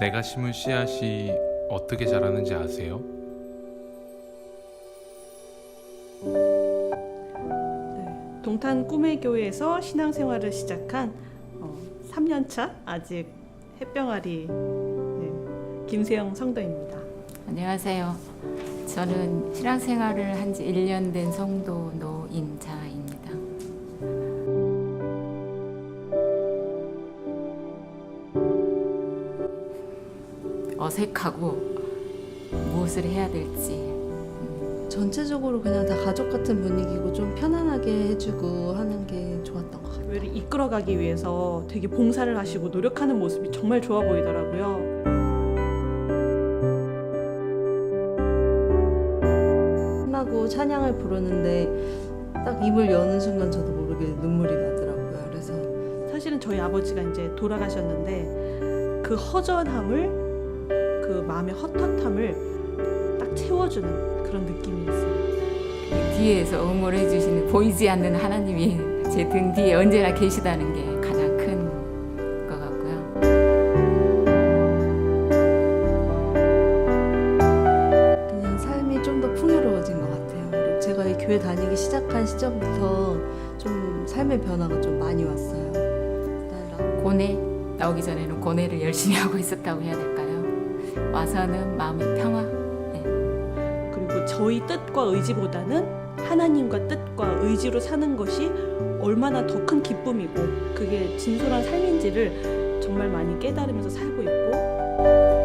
내가 심은 씨앗이 어떻게 자라는지 아세요? 네, 동탄 꿈의 교회에서 신앙생활을 시작한 어, 3년차 아직 햇병아리 네, 김세영 성도입니다. 안녕하세요. 저는 신앙생활을 한 지 1년 된 성도 노인자입니다. 어색하고 무엇을 해야 될지 전체적으로 그냥 다 가족 같은 분위기고 좀 편안하게 해주고 하는 게 좋았던 것 같아요. 교회를 이끌어가기 위해서 되게 봉사를 하시고 노력하는 모습이 정말 좋아 보이더라고요. 끝나고 찬양을 부르는데 딱 입을 여는 순간 저도 모르게 눈물이 나더라고요. 그래서 사실은 저희 아버지가 이제 돌아가셨는데 그 허전함을 그 마음의 헛헛함을 딱 채워주는 그런 느낌이었어요. 뒤에서 응원해 주시는 보이지 않는 하나님이 제 등 뒤에 언제나 계시다는 게 가장 큰것 같고요. 그냥 삶이 좀더 풍요로워진 것 같아요. 그리고 제가 이 교회 다니기 시작한 시점부터 좀 삶의 변화가 좀 많이 왔어요. 고뇌 나오기 전에는 고뇌를 열심히 하고 있었다고 해야 될까요? 와서는 마음의 평화. 그리고 저희 뜻과 의지보다는 하나님과 뜻과 의지로 사는 것이 얼마나 더 큰 기쁨이고 그게 진솔한 삶인지를 정말 많이 깨달으면서 살고 있고